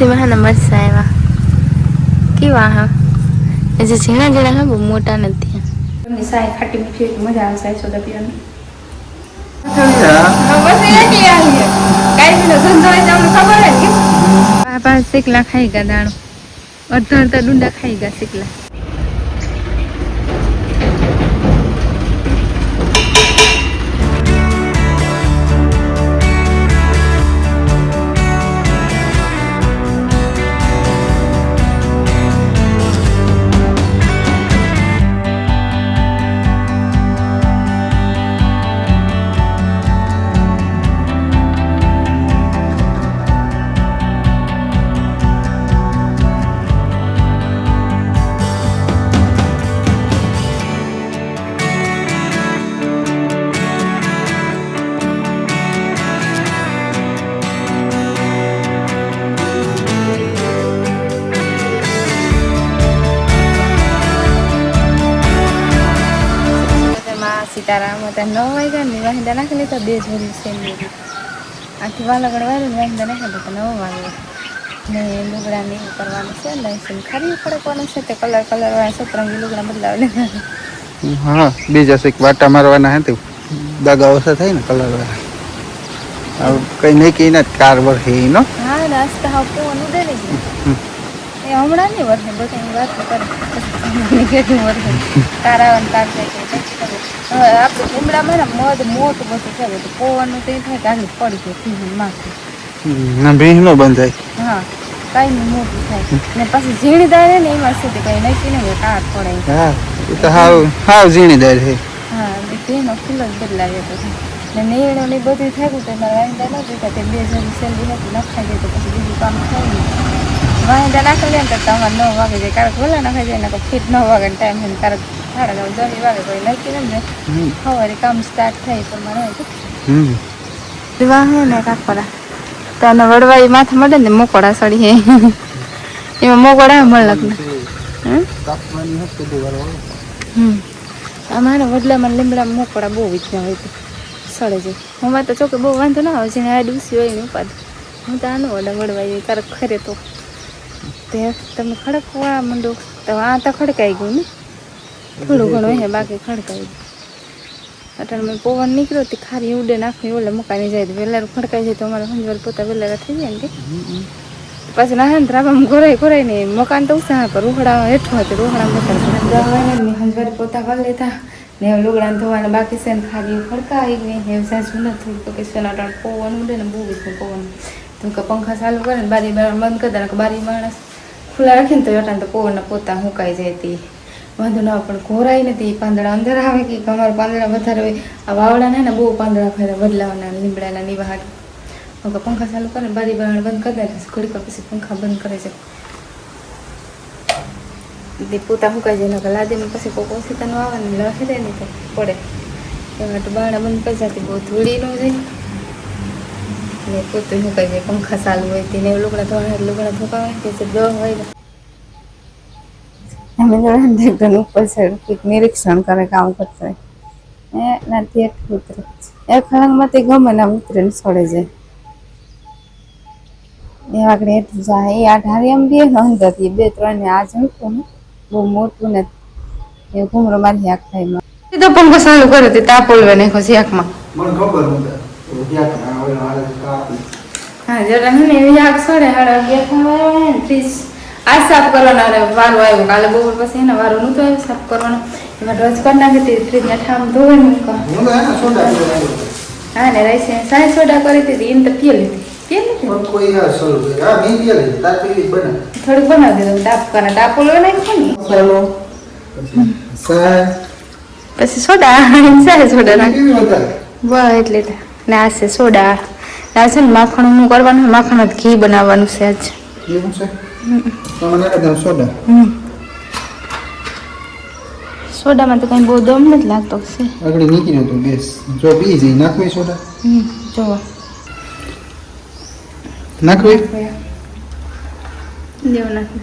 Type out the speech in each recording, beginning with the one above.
તુલસીમાં હે ને મરસા આવ્યા કેવા હા? એ જે ઝીણા ઝીણા હા બહુ મોટા નથી તમને સાય ખાટી મીઠી તો મજા આવે સાય સોડા પીવાની. તો શેકલા ખાઈ ગયા દાણો. અડધા અડધા ડુંડા ખાઈ ગયા શેકલા. માં સીતારામ હતા નવ વાગ્યા ને વાહિંદા નાખી લીધા બે જોડી છે ને આખી વાલગડ વાળું વાહિંદા નાખી તો નવ વાગે. ને લુગડા ને એવું કરવાનું છે લાઈસન ખારી પડકવાનું છે તે કલર કલર વાળા સતરંગી લુગડા બદલાવ લે હા બીજા શેક વાટા મારવાના હતા દાગા ઓછા થાય ને કલર વાળા. કઈ નહીં કઈ ના કાર એનો હા હા પવન ઉડે ને. એ હમણાં નહીં વર્ષે બધાની વાત કરે. કેટલું વર્ષે તારા તાર જાય કે પછી કરે. હવે આપણે લીમડામાં ને મધ મોટું બધું છે બધું પવનનું તે થાય કે પડી જાય ફીણ માથે ના ભીંગ નો બંધાય. હા કાંઈ નહીં મોટું થાય. ને પછી ઝીણી દાળ ને એમાં સુધી કઈ કંઈ ને કાટ પડે. હા એ તો હાવ હાવ ઝીણીદાર છે હા ને તેનો ફૂલ જ બદલાવ્યો પછી ને નીણો ને બધું થાય તો એમાં વાંધા ન દેતા તે બે જણ સેલરી નથી નખાઈ દે તો પછી બીજું કામ થાય વાંદા નાખી લે ને તો તમારે નવ વાગે જાય. કારક વહેલા નાખે જાય ને ફીટ નવ વાગે ટાઈમ છે કારક સાડા નવ દસ વાગે કોઈ નક્કી ને. સવારે કામ સ્ટાર્ટ થાય તો મને હમ. વાહ ને કાકડા. વડવા વડવાઈ માથે મળે ને મોકોડા સડી હે. એમાં મોકોડા મળે હમ? અમારા વડલામાં લીમડા મોકળા બહુ વીજના હોય તો સડે છે. અમારે તો ચોકે બહુ વાંધો ના આવે જેને આ ડૂસી હોય ને ઉપાદ હું તો આનું વડા વડવા એ કારક ખરે તો. તે તમે ખડકવા માંડો, તો આ તો ખડકાઈ ગયું ને? થોડું ઘણું હે, બાકી ખડકાઈ ગયું. અટાણે મેં પવન નીકળ્યો, તે ખારી ઉડે, નાખી, ઓલે મકાની જાય, તો વેલાર ખડકાઈ જાય, તો અમારે સંજવાર પોતા વેલારા થઈ જાય ને કે? પછી ના ને ઘોરાય ઘોરાઈ ને મકાન તો ઉસા પર રોહડા હેઠું હતું રોહડા મકાન દવાને પોતા કરી લેતા ને લુગડા ધોવાના બાકી છે ને, ખાલી ખડકાઈ ગઈ. હવે સાસુ ન થયું, તો કે અટાણ પવન ઉડે ને, બહુ વિશે પવન. તો કે પંખા ચાલુ કરે ને, બારી બંધ કરી દે ને બારી માણસ ખુલ્લા રાખીને તો અટાણ તો પવનના પોતા હુંકાઈ જાય તી વાંધો ના પણ ઘોરાઈ નથી. પાંદડા અંદર આવે કે અમારા પાંદડા વધારે હોય? આ વાવડા ને બહુ પાંદડા ફેરા બદલાવાના, લીમડાના, નિવાહાટ. હવે પંખા ચાલુ કરે બારી બારણા બંધ કરી દે ઘડીક પછી પંખા બંધ કરે છે. તે પોતા સુકાઈ જાય નકર લાદીને પછી કોઈ ઓછીતાનું આવે ને લખી દે ને તો પડે. એમાં તો બારણા બંધ કરી જતી, બહુ ધૂળી ન જાય ને પોતું શું જાય પંખા ચાલુ હોય તેને લુગડા ધોવાના લુગડા ધોકાવે કે છે દહ હોય અમે એકદમ ઉપર સાઈડ કંઈક નિરીક્ષણ કરે કામ કરતા હોય. એ નાથી એટલું ઉતરે એક ખળંગમાંથી ગમે ને આમ ઉતરે ને છોડે જાય એ આગળ એટલું જાય. એ આ ઢારી એમ બે ને અંદર બે ત્રણ ને આ ઝડપું ને. બહુ મોટું ને એ ઘૂમરો મારી આંખ થાય તો પંખો ચાલુ કર્યો તે તાપોલવે નાખો નાખ્યો છે આંખમાં. મને ખબર હા જરા હે એવી આગ સડે હાડા અગિયાર થવા આવ્યા ને ત્રીસ. આ સાફ કરવાનો અરે વારો આવ્યો. કાલે બપોર પછી એને વારો નહોતો આવ્યો સાફ કરવાનો. એમાં રસ કરી નાખી હતી ફ્રીજના ઠામ ધોવે મૂકા. હું ને રાઈસે સાય સોડા કરી હતી એને તો પીએ થોડીક બનાવી દીધું. તાપ કરે. તાપ ઓલવે નાખ્યો ને? પછી સોડા. સાય સોડા નાખ. વાહ એટલે. ને આ છે સોડા. ને આ છે ને માખણનું કરવાનું માખણ જ ઘી બનાવવાનું છે આજ. એવું છે? સોડા. સોડામાં તો કઈ બહુ દમ નથી લાગતો છે. આગળ નીકળી નતો ગેસ જો પી જઈ નાખવી સોડા? જુઓ નાખવી લેવું નાખી.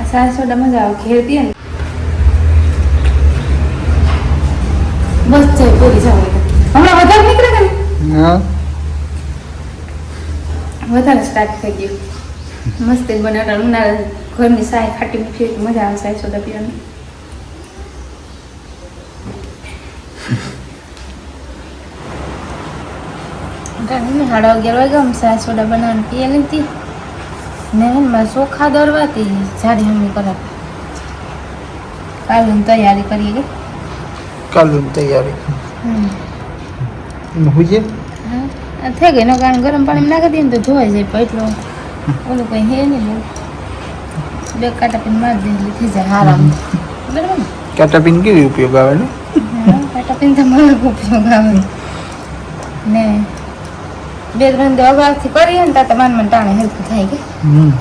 આ સારા સોડા મજા આવે ઘેર ને. જાય પૂરી જાવ હમણાં વધારે નીકળે કે હા. વધારે સ્ટાર્ટ થઈ ગયું. મસ્ત બનાવતા ઉનાળા ઘરની સાય ખાટી મીઠી મજા આવે સાય સોદા પીવાની. સાડા અગિયાર વાગ્યા અમે સાય સોડા બનાવવાની પીએ નથી ને એમાં ચોખા દરવાતી જારી હમણી કરે કાલે તૈયારી કરીએ કે? કાલની તૈયારી. હમ. એમાં હું છે હા આ થઈ ગઈ નો કારણ ગરમ પાણીમાં નાખી દઈએ ને તો ધોવાઈ જાય પેટલો ઓલું કંઈ હે નહીં બહુ. બે કાંટા પીને મારી દે એટલે થઈ જાય આરામ બરાબર ને? કાટાપીન કેવી ઉપયોગ આવે ને? કાંટા પીને તો મારો ઉપયોગ આવે. ને બે ત્રણ દી અગાઉથી કરીએ ને ત્યાં માન મન ટાણે હેલ્પ થાય કે. હમ.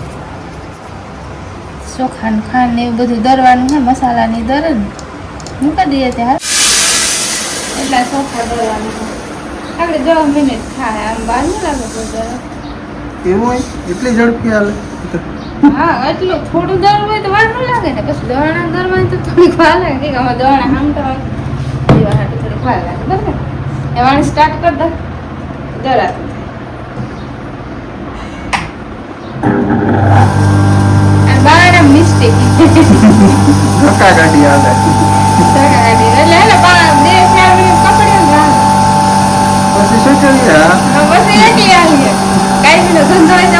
ચોખા ને ખાંડ ને એવું બધું દરવાનું હે મસાલાની દરે ને મૂકી દઈએ ત્યાં એટલા ચોખા દરવાનું. આપણે દસ મિનિટ થાય આમ વાર ન લાગે એવું હોય એટલી ઝડપી હાલે? હા એટલું થોડું દર હોય તો વાર ન લાગે ને પછી દવાણા દર તો થોડીક વાર લાગે. કે આમાં હોય. થોડીક વાર લાગે બરાબર? એ વાણી સ્ટાર્ટ કર દે. દરા બારા મિસ્ટેક ધક્કા કાઢી એટલે એને બે ચાર મિનિટ પકડ્યો ને રાહ. પછી શું કરીએ હા? હવે પછી એકલી આવીએ કાંઈ બી ધંધો હોય તો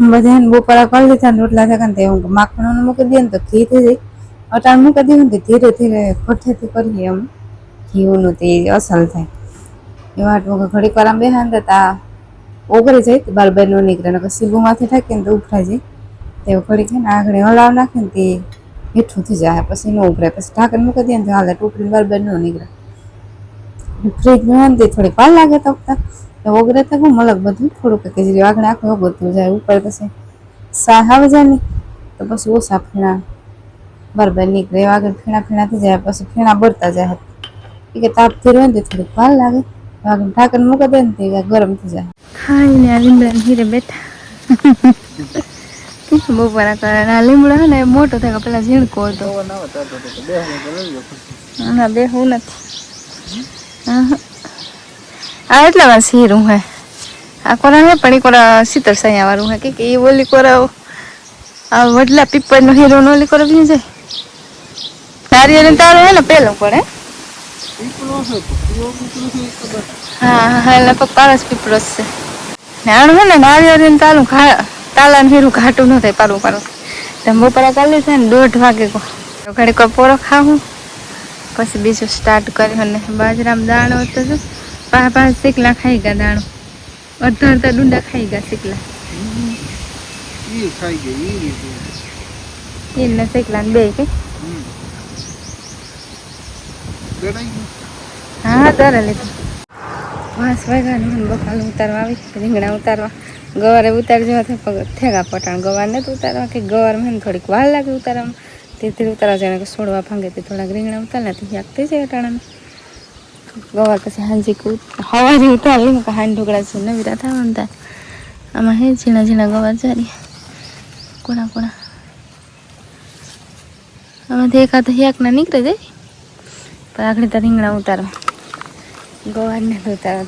બધાને બપોરા કરી ને રોટલા થાય ને હું માખણ મૂકી દઈએ ને તો ઘી થઈ જાય. અટાણ મૂકી દઈએ તો ધીરે ધીરે ખોટેથી કરીએ એમ. ઘીઓનું તે અસલ થાય. એવા વગર ઘડીક વાર આમ બેહાન તા ઓગળી જાય બાર બાર નો નીકળે. ને સીબું માથે ઠાકીએ ને તો ઉભરાઈ જાય. તે ઘડીક છે ને આગળ હલાવ નાખે ને તે મીઠું થઈ જાય. પછી ન ઉભરાય. પછી ઢાંકણ મૂકી દઈએ ને તો હાલે ટોપડી બાર બાર ન નીકળે. ફ્રીજમાં તે થોડીક વાર લાગે તો ઓગળે તો હું મલક બધું થોડુંક કે જે આગળ આખું ઓગળતું જાય. ઉપર પછી સા આવે જાય ને તો પછી ઓછા ફીણા. બરાબર નીકળે એવા આગળ ફીણા ફીણા થઈ જાય પછી ફીણા બળતા જાય એ કે તાપથી હોય ને થોડુંક વાર લાગે. આગળ ઢાંકણ મૂકી દે ને તે ગરમ થઈ જાય. ખાઈને આ લીમડા હીરે બેઠા. બપોરા કરે? આ લીમડો ને મોટો થાય પેલા ઝીણકો હતો. ના બેહવું નથી. આહા. આ એટલા વાર સીરું હે. આ કોરા હે પણ એ કોરા શીતળ સાયા વાળું હે. કે એ ઓલી કોરા આ વડલા પીપર નો હીરો નો ઓલી કોરા બી જાય અને તારો હે ને પેલો પડે હા હા, એટલે પારસ પીપળો છે. ને હે ને નારિયેળ તાલું તાલા ને હીરું ઘાટું ન થાય પારું પારું. તેમ બપોરા કાલે છે ને દોઢ વાગે કો. ઘડીક વાર પોરો ખાવું પછી બીજું સ્ટાર્ટ કર્યું ને બાજરામાં દાણો હતો તો પાંચ પાંચ શીકલા ખાઈ ગયા દાણો. અડધા અડધા ડુંડા ખાઈ ગયા શીકલા. એને શીકલા બે કે. હા તારા લીધું વાંસ વાગ્યા ને બકાલ ઉતારવા આવી રીંગણા ઉતારવા. ગવારે ઉતારી જવા થેગા પટાણ. ગવાર નથી ઉતારવા કે ગવાર મને થોડીક વાર લાગે ઉતારવામાં. તેથી ઉતારવા જાણે કે છોડવા ભાંગે તે થોડાક રીંગણા ઉતાર ને તે યાક થઈ જાય અટાણાનું ગવાર પછી હાંજી હવાજી ઉતારી ને હાન ઢોકળા છે નવીરા થવાનું થાય આમાં હે ઝીણા ઝીણા ગવાર જારી કોણા કોણા આમાંથી એકાદ યાકના નીકળે જાય પણ આગળ તો રીંગણા ઉતારવા ગવારને ઉતારવા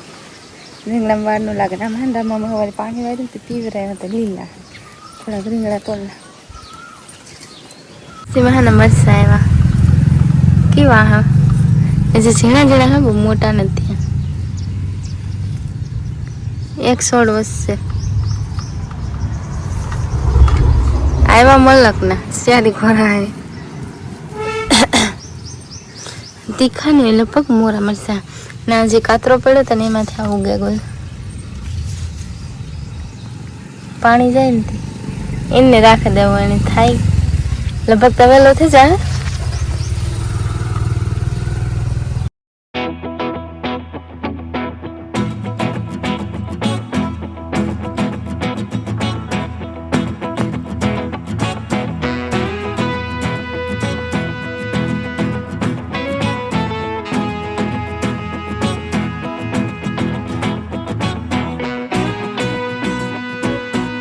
રીંગણા વારનું લાગે ને આમ હાંડામાં હવારે પાણી વાળ્યું તો પીવરાય તો લીલા થોડાક રીંગણા તોડના સિવાહાના મરસા આવ્યા કેવા હા જે ઝીણા ઝીણા હા, બહુ મોટા નથી. એક સોળ વસશે આવ્યા મલકના સારી ખોરા તીખા ને લગભગ મોરા મરચા. ના, જે કાતરો પડ્યો તો ને એમાંથી આવું ગયા ગોલ પાણી જાય ને એને રાખી દેવું એને થાય. લગભગ તવેલો થઈ જાય.